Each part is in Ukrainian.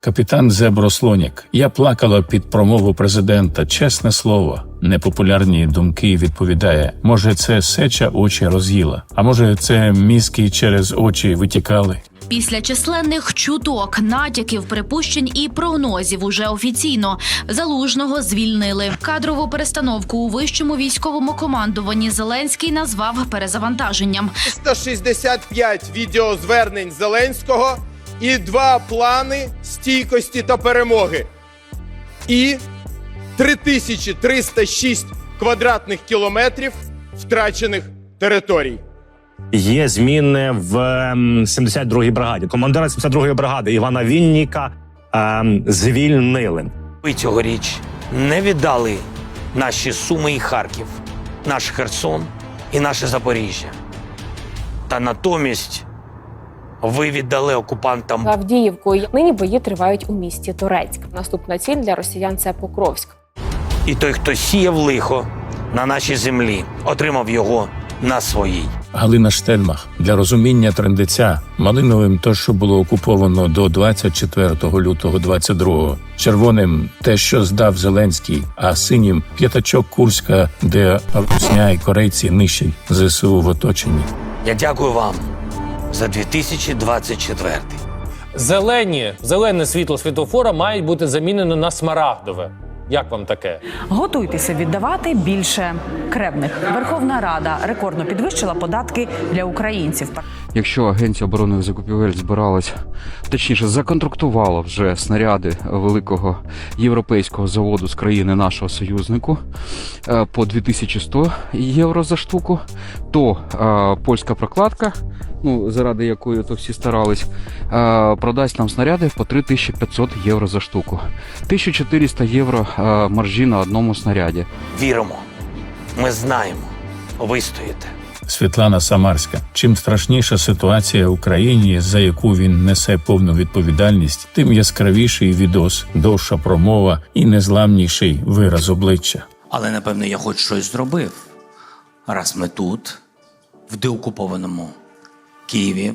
Капітан Зебро Слонік. Я плакала під промову президента. Чесне слово, непопулярні думки відповідає. Може, це сеча очі роз'їла, а може, це мізки через очі витікали. Після численних чуток, натяків, припущень і прогнозів уже офіційно залужного звільнили. Кадрову перестановку у вищому військовому командуванні Зеленський назвав перезавантаженням. 365 відеозвернень Зеленського і два плани стійкості та перемоги. І 3306 квадратних кілометрів втрачених територій. Є зміни в ем, 72-й бригаді. Командира 72-ї бригади Івана Вінніка ем, звільнили. Ви цьогоріч не віддали наші Суми і Харків, наш Херсон і наше Запоріжжя. Та натомість ви віддали окупантам Авдіївкою. Нині бої тривають у місті Торецьк. Наступна ціль для росіян це Покровськ. і той, хто сіяв лихо на нашій землі, отримав його на своїй. Галина Штельмах для розуміння трендеця малиновим то, що було окуповано до 24 лютого 22 червоним те, що здав Зеленський, а синім п'ятачок Курська, де русня і корейці нищать ЗСУ в оточенні. Я дякую вам за 2024. Зелені, зелене світло світлофора мають бути замінено на смарагдове. Як вам таке? Готуйтеся віддавати більше кревних. Верховна Рада рекордно підвищила податки для українців. Якщо Агенція оборонних закупівель збиралась, точніше, законтрактувала вже снаряди великого європейського заводу з країни нашого союзнику е, по 2100 євро за штуку, то е, польська прокладка, ну заради якої то всі старались, е, продасть нам снаряди по 3500 євро за штуку. 1400 євро е, маржі на одному снаряді. Віримо, ми знаємо, ви стоїте. Світлана Самарська. Чим страшніша ситуація в Україні, за яку він несе повну відповідальність, тим яскравіший відос, довша промова і незламніший вираз обличчя. Але напевно я хоч щось зробив. Раз ми тут, в деокупованому Києві.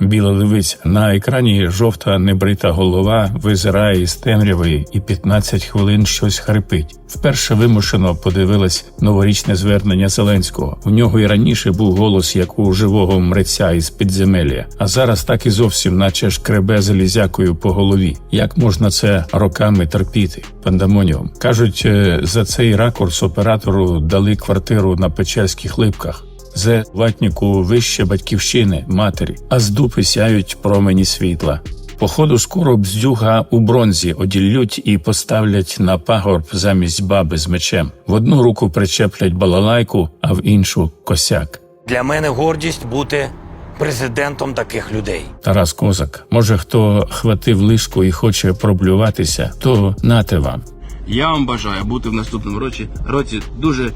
Біла левиця на екрані жовта небрита голова визирає із темряви і 15 хвилин щось хрипить. Вперше вимушено подивилась новорічне звернення Зеленського. У нього і раніше був голос, як у живого мреця із підземелля, а зараз так і зовсім, наче шкребе залізякою по голові. Як можна це роками терпіти? Пандамоніум кажуть, е, за цей ракурс оператору дали квартиру на Печерських липках. Зе ватніку вище батьківщини, матері, а з дупи сяють промені світла. Походу, скоро бздюга у бронзі оділлють і поставлять на пагорб замість баби з мечем. В одну руку причеплять балалайку, а в іншу косяк. Для мене гордість бути президентом таких людей. Тарас Козак. Може, хто хватив лишку і хоче проблюватися, то нате вам. Я вам бажаю бути в наступному році, році дуже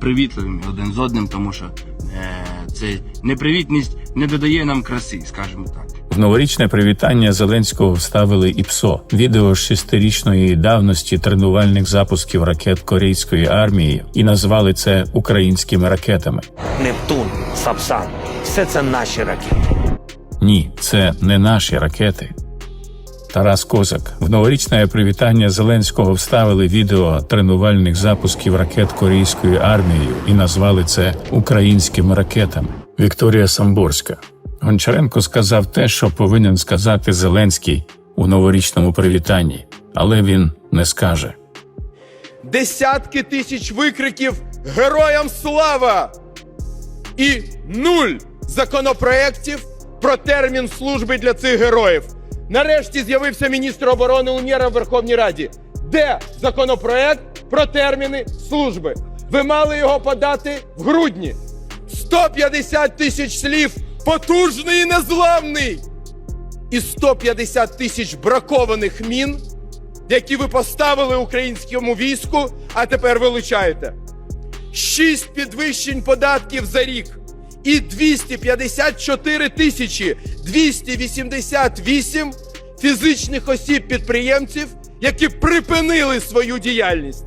привітливими один з одним, тому що е, це непривітність не додає нам краси, скажімо так. В новорічне привітання Зеленського вставили і ПСО. Відео з шестирічної давності тренувальних запусків ракет корейської армії і назвали це українськими ракетами. Нептун, Сапсан все це наші ракети. Ні, це не наші ракети. Тарас Козак. В новорічне привітання Зеленського вставили відео тренувальних запусків ракет корейською армією і назвали це українськими ракетами. Вікторія Самборська. Гончаренко сказав те, що повинен сказати Зеленський у новорічному привітанні, але він не скаже. Десятки тисяч викриків Героям слава! І нуль законопроєктів про термін служби для цих героїв. Нарешті з'явився міністр оборони Умєра в Верховній Раді. Де законопроект про терміни служби? Ви мали його подати в грудні. 150 тисяч слів потужний і незламний. І 150 тисяч бракованих мін, які ви поставили українському війську, а тепер вилучаєте. Шість підвищень податків за рік і 254 тисячі 288 фізичних осіб підприємців, які припинили свою діяльність.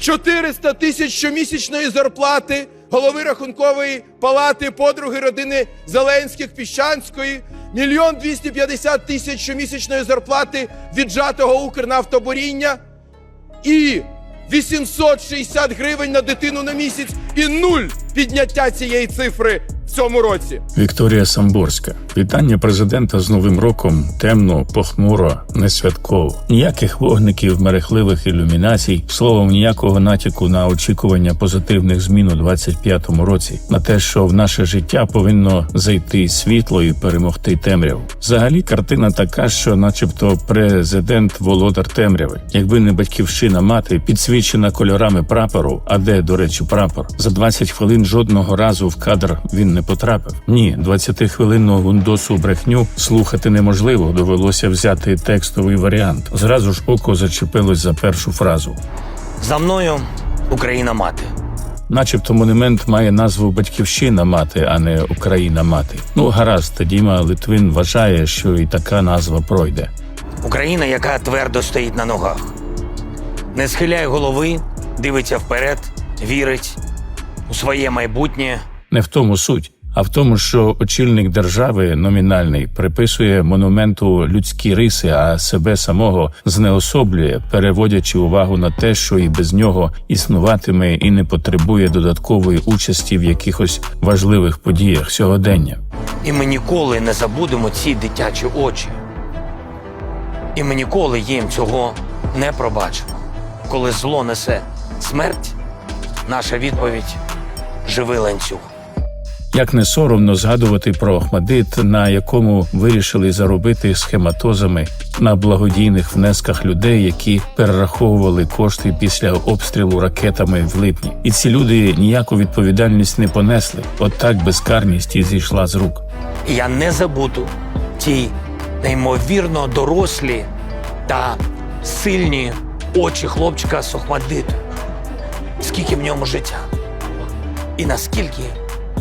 400 тисяч щомісячної зарплати голови рахункової палати подруги родини Зеленських Піщанської, мільйон 250 тисяч щомісячної зарплати віджатого Укрнафтобуріння і 860 гривень на дитину на місяць і нуль підняття цієї цифри цьому році. Вікторія Самборська. Вітання президента з Новим роком темно, похмуро, не святково. Ніяких вогників, мерехливих ілюмінацій, словом, ніякого натяку на очікування позитивних змін у 25-му році, на те, що в наше життя повинно зайти світло і перемогти темряву. Взагалі, картина така, що, начебто, президент володар темряви, якби не батьківщина мати, підсвічена кольорами прапору. А де, до речі, прапор? За 20 хвилин жодного разу в кадр він не потрапив. Ні, 20-хвилинного гундосу брехню слухати неможливо. Довелося взяти текстовий варіант. Зразу ж око зачепилось за першу фразу. За мною Україна мати. Начебто монумент має назву Батьківщина мати, а не Україна мати. Ну гаразд, Діма Литвин вважає, що і така назва пройде. Україна, яка твердо стоїть на ногах. Не схиляє голови, дивиться вперед, вірить у своє майбутнє. Не в тому суть, а в тому, що очільник держави номінальний приписує монументу людські риси, а себе самого знеособлює, переводячи увагу на те, що і без нього існуватиме і не потребує додаткової участі в якихось важливих подіях сьогодення. І ми ніколи не забудемо ці дитячі очі. І ми ніколи їм цього не пробачимо. Коли зло несе смерть, наша відповідь живий ланцюг. Як не соромно згадувати про Охмадит, на якому вирішили заробити схематозами на благодійних внесках людей, які перераховували кошти після обстрілу ракетами в липні, і ці люди ніяку відповідальність не понесли. От так безкарність і зійшла з рук. Я не забуду ті неймовірно дорослі та сильні очі хлопчика з Охмадиту. Скільки в ньому життя. І наскільки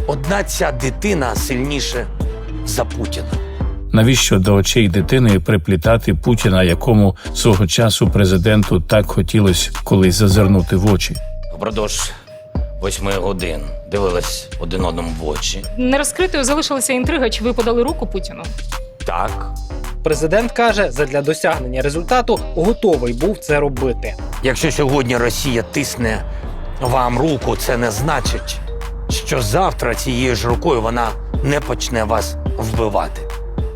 одна ця дитина сильніше за Путіна. Навіщо до очей дитини приплітати Путіна, якому свого часу президенту так хотілося колись зазирнути в очі? Впродовж восьми годин дивились один одному в очі. Нерозкритою залишилася інтрига, чи ви подали руку Путіну? Так. Президент каже, задля досягнення результату готовий був це робити. Якщо сьогодні Росія тисне вам руку, це не значить, що завтра цією ж рукою вона не почне вас вбивати.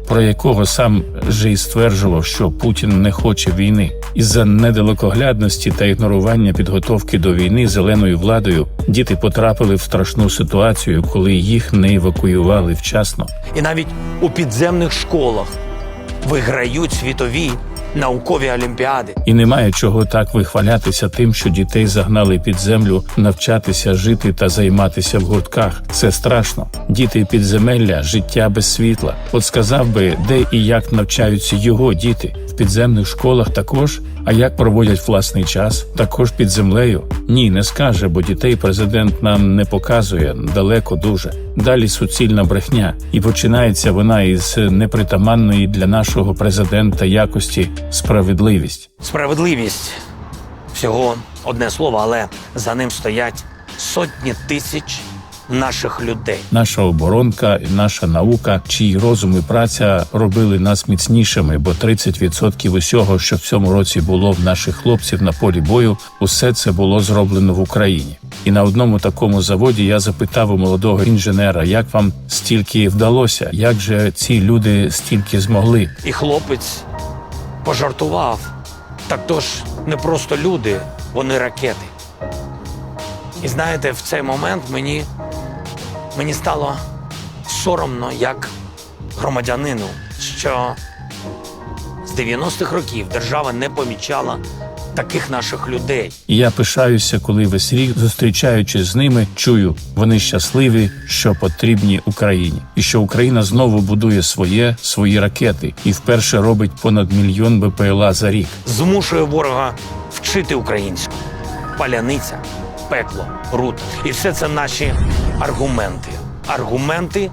про якого сам же і стверджував, що Путін не хоче війни. Із-за недалекоглядності та ігнорування підготовки до війни зеленою владою діти потрапили в страшну ситуацію, коли їх не евакуювали вчасно. І навіть у підземних школах виграють світові наукові олімпіади. І немає чого так вихвалятися тим, що дітей загнали під землю навчатися жити та займатися в гуртках. Це страшно. Діти підземелля, життя без світла. От сказав би, де і як навчаються його діти в підземних школах також. А як проводять власний час? Також під землею? Ні, не скаже, бо дітей президент нам не показує далеко дуже. Далі суцільна брехня, і починається вона із непритаманної для нашого президента якості справедливість. Справедливість всього одне слово, але за ним стоять сотні тисяч наших людей. Наша оборонка, наша наука, чиї розум і праця робили нас міцнішими, бо 30% усього, що в цьому році було в наших хлопців на полі бою, усе це було зроблено в Україні. І на одному такому заводі я запитав у молодого інженера, як вам стільки вдалося, як же ці люди стільки змогли. І хлопець пожартував. Так то ж не просто люди, вони ракети. І знаєте, в цей момент мені, мені стало соромно як громадянину, що з 90-х років держава не помічала таких наших людей. Я пишаюся, коли весь рік, зустрічаючись з ними, чую, вони щасливі, що потрібні Україні, і що Україна знову будує своє свої ракети і вперше робить понад мільйон БПЛА за рік. Змушує ворога вчити українську. Паляниця, пекло, Рут. І все це наші аргументи. Аргументи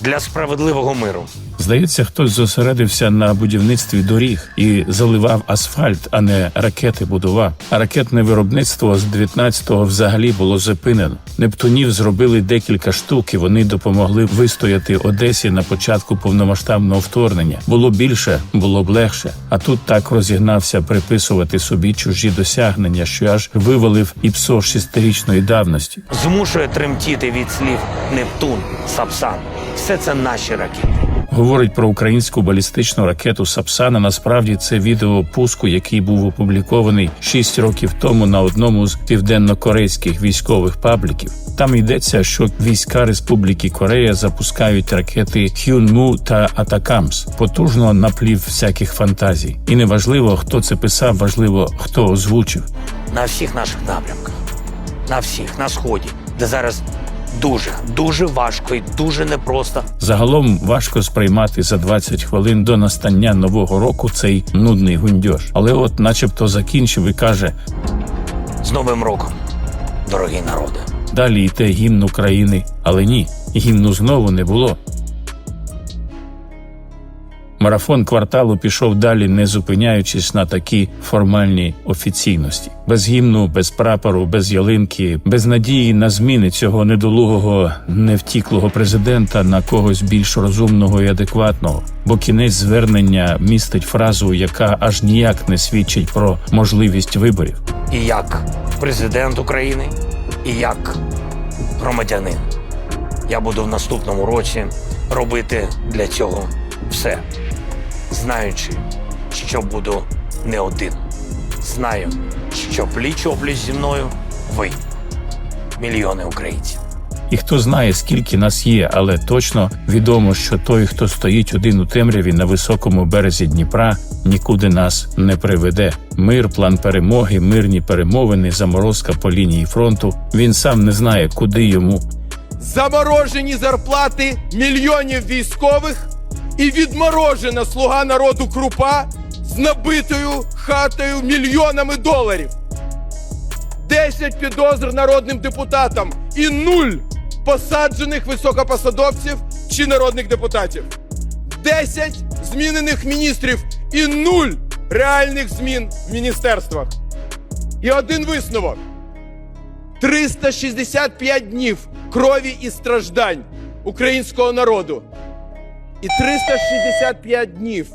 для справедливого миру. Здається, хтось зосередився на будівництві доріг і заливав асфальт, а не ракети будував. А ракетне виробництво з 19-го взагалі було зупинено. Нептунів зробили декілька штук, і вони допомогли вистояти Одесі на початку повномасштабного вторгнення. Було більше, було б легше. А тут так розігнався приписувати собі чужі досягнення, що аж вивалив іпсо шестирічної давності. Змушує тремтіти від слів Нептун, Сапсан. Все це наші ракети. Говорить про українську балістичну ракету Сапсана. Насправді це відео пуску, який був опублікований 6 років тому на одному з південно-корейських військових пабліків. Там йдеться, що війська Республіки Корея запускають ракети Хюнму та Атакамс потужно наплів всяких фантазій. І неважливо, хто це писав, важливо, хто озвучив. На всіх наших напрямках. На всіх, на сході, де зараз дуже, дуже важко і дуже непросто. Загалом важко сприймати за 20 хвилин до настання нового року цей нудний гундьош. Але, от, начебто, закінчив і каже: З Новим роком, дорогі народи. Далі йде гімн України, але ні, гімну знову не було. Марафон кварталу пішов далі, не зупиняючись на такі формальні офіційності. Без гімну, без прапору, без ялинки, без надії на зміни цього недолугого, невтіклого президента на когось більш розумного і адекватного. Бо кінець звернення містить фразу, яка аж ніяк не свідчить про можливість виборів. І як президент України, і як громадянин. Я буду в наступному році робити для цього все, знаючи, що буду не один. Знаю, що пліч опліч зі мною ви, мільйони українців. І хто знає, скільки нас є, але точно відомо, що той, хто стоїть один у темряві на високому березі Дніпра, нікуди нас не приведе. Мир, план перемоги, мирні перемовини, заморозка по лінії фронту. Він сам не знає, куди йому. Заморожені зарплати мільйонів військових і відморожена слуга народу крупа з набитою хатою мільйонами доларів. 10 підозр народним депутатам і нуль посаджених високопосадовців чи народних депутатів. 10 змінених міністрів і нуль реальних змін в міністерствах. І один висновок. 365 днів крові і страждань українського народу. І 365 днів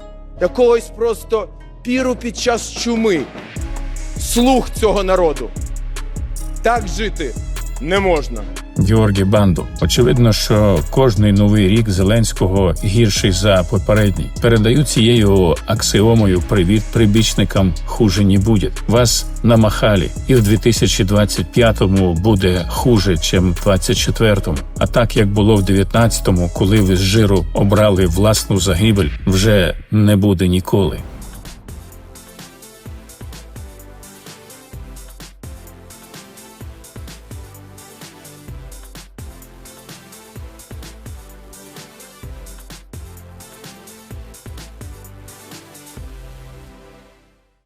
якогось просто піру під час чуми. Слух цього народу. Так жити не можна. Георгій Банду. Очевидно, що кожний новий рік Зеленського гірший за попередній. Передаю цією аксіомою привіт прибічникам хуже не буде. Вас намахали, і в 2025-му буде хуже, чим в 24-му. А так як було в 19-му, коли ви з жиру обрали власну загибель, вже не буде ніколи.